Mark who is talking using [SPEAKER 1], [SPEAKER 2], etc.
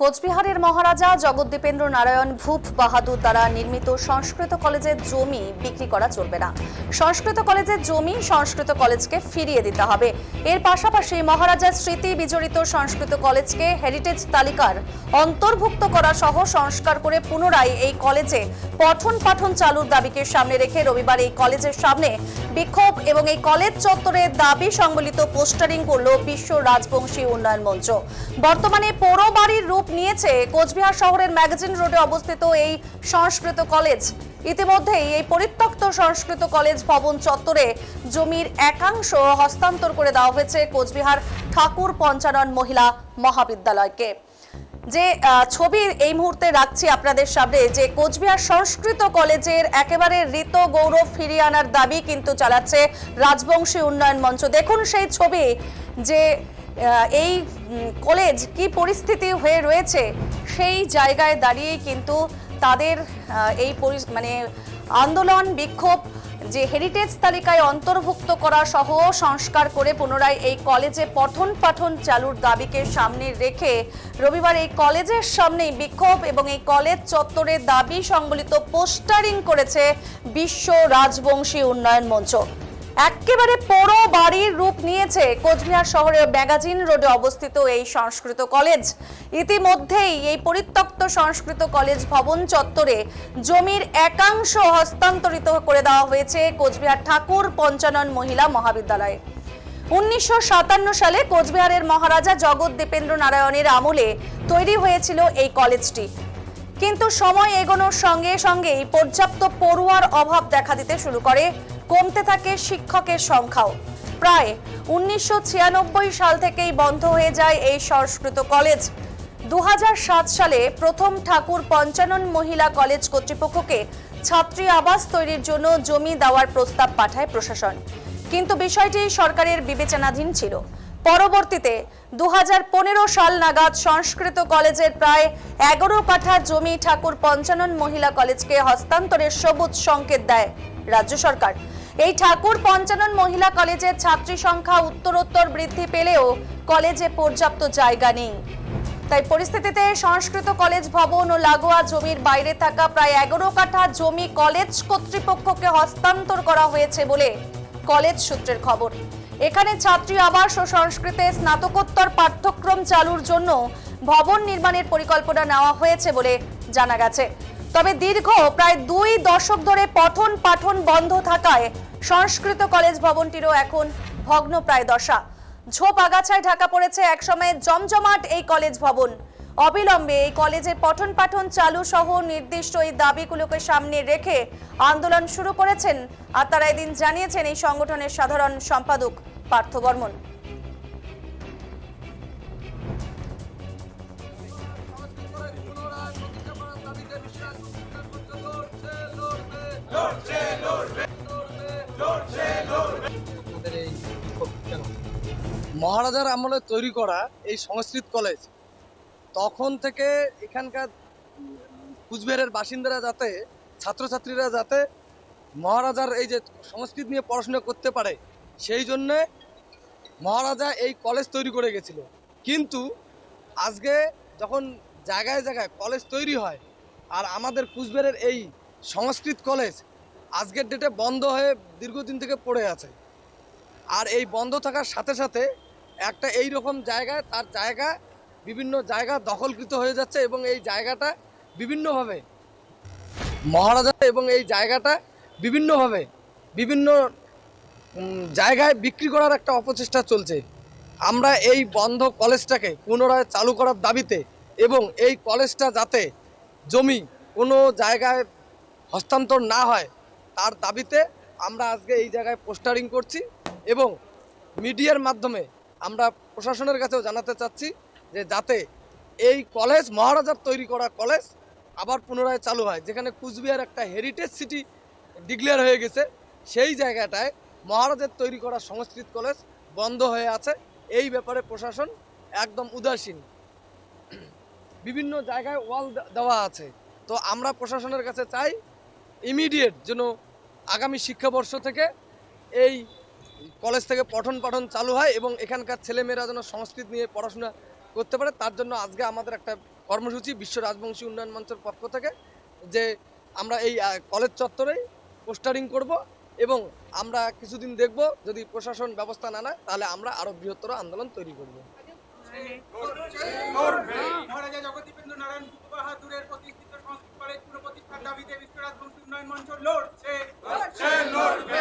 [SPEAKER 1] কোচবিহারের মহারাজা জগদ্দীপেন্দ্র নারায়ণ ভূপ বাহাদুর দ্বারা নির্মিত সংস্কৃত কলেজের জমি বিক্রি করা চলবে না। সংস্কৃত কলেজের জমি সংস্কৃত কলেজকে ফিরিয়ে দিতে হবে। এর পাশাপাশি মহারাজার স্মৃতি বিজড়িত সংস্কৃত কলেজকে হেরিটেজ তালিকার অন্তর্ভুক্ত করা সহ সংস্কার করে পুনরায় এই কলেজে পঠন পাঠন চালুর দাবিকে সামনে রেখে রবিবার এই কলেজের সামনে বিক্ষোভ এবং এই কলেজ চত্বরে দাবি সংবলিত পোস্টারিং করল বিশ্ব রাজবংশী উন্নয়ন মঞ্চ। বর্তমানে পৌর বাড়ির রূপ নিয়েছে, কোচবিহার শহরের ম্যাগাজিন রোডে অবস্থিত এই সংস্কৃত কলেজ। ইতিমধ্যেই এই পরিত্যক্ত সংস্কৃত কলেজ ভবন চত্বরে জমির একাংশ হস্তান্তর করে দেওয়া হয়েছে কোচবিহার ঠাকুর পঞ্চানন মহিলা মহাবিদ্যালয়কে। যে ছবি এই মুহূর্তে রাখছি আপনাদের সামনে, যে কোচবিহার সংস্কৃত কলেজের একেবারে ঋত গৌরব ফিরিয়ে আনার দাবি কিন্তু চালাচ্ছে রাজবংশী উন্নয়ন মঞ্চ। দেখুন সেই ছবি, যে এই কলেজ কি পরিস্থিতি হয়ে রয়েছে সেই জায়গায় দাঁড়িয়েই কিন্তু তাদের এই মানে আন্দোলন, বিক্ষোভ যে হেরিটেজ তালিকায় অন্তর্ভুক্ত করা সহ সংস্কার করে পুনরায় এই কলেজে পঠন পাঠন চালুর দাবিকে সামনে রেখে রবিবার এই কলেজের সামনেই বিক্ষোভ এবং এই কলেজ চত্বরে দাবি সংবলিত পোস্টারিং করেছে বিশ্ব রাজবংশী উন্নয়ন মঞ্চ। একেবারে পৌর বাড়ির রূপ নিয়েছে কোচবিহার শহরের ম্যাগাজিন রোডে অবস্থিত এই সংস্কৃত কলেজ। ইতিমধ্যেই এই পরিত্যক্ত সংস্কৃত কলেজ ভবন চত্বরে জমির একাংশ হস্তান্তরিত করে দেওয়া হয়েছে কোচবিহার ঠাকুর পঞ্চানন মহিলা মহাবিদ্যালয়ে। উনিশশো সাতান্ন সালে কোচবিহারের মহারাজা জগৎ দীপেন্দ্র নারায়ণের আমলে তৈরি হয়েছিল এই কলেজটি। কিন্তু সময় এগোনোর সঙ্গে সঙ্গেই পর্যাপ্ত পড়ুয়ার অভাব দেখা দিতে শুরু করে। কমতে থাকে শিক্ষকের সংখ্যাও। প্রায় উনিশশো ছিয়ানব্বই সাল থেকেই বন্ধ হয়ে যায় এই সংস্কৃত কলেজ। দু হাজার সাত সালে প্রথম ঠাকুর পঞ্চানন মহিলা কলেজ কর্তৃপক্ষকে ছাত্রী আবাস তৈরির জন্য জমি দেওয়ার প্রস্তাব পাঠায় প্রশাসন। কিন্তু বিষয়টি সরকারের বিবেচনাধীন ছিল। পরবর্তীতে দু হাজার পনেরো সাল নাগাদ সংস্কৃত কলেজের প্রায় এগারো কাঠা জমি ঠাকুর পঞ্চানন মহিলা কলেজকে হস্তান্তরের সবুজ সংকেত দেয় রাজ্য সরকার। এই ঠাকুর পঞ্চানন মহিলা কলেজের ছাত্রী সংখ্যা উত্তরোত্তর বৃদ্ধি পেলেও কলেজে পর্যাপ্ত জায়গা নেই। তাই পরিস্থিতিতে সংস্কৃত কলেজ ভবন ও লাগোয়া জমির বাইরে থাকা প্রায় এগারো কাঠা জমি কলেজ কর্তৃপক্ষকে হস্তান্তর করা হয়েছে বলে কলেজ সূত্রের খবর। এখানে ছাত্রী আবাস ও সংস্কৃতে স্নাতকোত্তর পাঠ্যক্রম চালুর জন্য ভবন নির্মাণের পরিকল্পনা নেওয়া হয়েছে বলে জানা গেছে। তবে দীর্ঘ প্রায় দুই দশক ধরে পঠন পাঠন বন্ধ থাকায় সংস্কৃত কলেজ ভবনটিরও এখন ভগ্ন প্রায় দশা। ঝোপ আগাছায় ঢাকা পড়েছে একসময় জমজমাট এই কলেজ ভবন। অবিলম্বে এই কলেজে পঠন পাঠন চালু সহ নির্দিষ্ট এই দাবিগুলোকে সামনে রেখে আন্দোলন শুরু করেছেন, আর তারা এদিন জানিয়েছেন এই সংগঠনের সাধারণ সম্পাদক পার্থ বর্মন।
[SPEAKER 2] আপনাদের মহারাজার আমলে তৈরি করা এই সংস্কৃত কলেজ, তখন থেকে এখানকার কুচবিহারের বাসিন্দারা যাতে, ছাত্রছাত্রীরা যাতে মহারাজার এই যে সংস্কৃত নিয়ে পড়াশোনা করতে পারে, সেই জন্যে মহারাজা এই কলেজ তৈরি করে গেছিল। কিন্তু আজকে যখন জায়গায় জায়গায় কলেজ তৈরি হয়, আর আমাদের কুচবিহারের এই সংস্কৃত কলেজ আজকের ডেটে বন্ধ হয়ে দীর্ঘদিন থেকে পড়ে আছে, আর এই বন্ধ থাকার সাথে সাথে একটা এই রকম জায়গায় তার জায়গা বিভিন্ন জায়গা দখলকৃত হয়ে যাচ্ছে এবং এই জায়গাটা বিভিন্নভাবে মহারাজা এবং এই জায়গাটা বিভিন্নভাবে বিভিন্ন জায়গায় বিক্রি করার একটা অপচেষ্টা চলছে। আমরা এই বন্ধ কলেজটাকে পুনরায় চালু করার দাবিতে এবং এই কলেজটা যাতে জমি কোনো জায়গায় হস্তান্তর না হয়, তার দাবিতে আমরা আজকে এই জায়গায় পোস্টারিং করছি এবং মিডিয়ার মাধ্যমে আমরা প্রশাসনের কাছেও জানাতে চাচ্ছি যে যাতে এই কলেজ, মহারাজার তৈরি করা কলেজ আবার পুনরায় চালু হয়, যেখানে কুচবিহার একটা হেরিটেজ সিটি ডিক্লেয়ার হয়ে গেছে। সেই জায়গাটায় মহারাজের তৈরি করা সংস্কৃত কলেজ বন্ধ হয়ে আছে। এই ব্যাপারে প্রশাসন একদম উদাসীন। বিভিন্ন জায়গায় ওয়াল দেওয়া আছে। তো আমরা প্রশাসনের কাছে চাই ইমিডিয়েট যেন আগামী শিক্ষাবর্ষ থেকে এই কলেজ থেকে পঠন পাঠন চালু হয় এবং এখানকার ছেলেমেয়েরা যেন সংস্কৃত নিয়ে পড়াশোনা করতে পারে, তার জন্য আজকে আমাদের একটা কর্মসূচি বিশ্ব রাজবংশী উন্নয়ন মঞ্চের পক্ষ থেকে যে আমরা এই কলেজ চত্বরে পোস্টারিং করব এবং আমরা কিছুদিন দেখব যদি প্রশাসন ব্যবস্থা না নেয়, তাহলে আমরা আরও বৃহত্তর আন্দোলন তৈরি করব।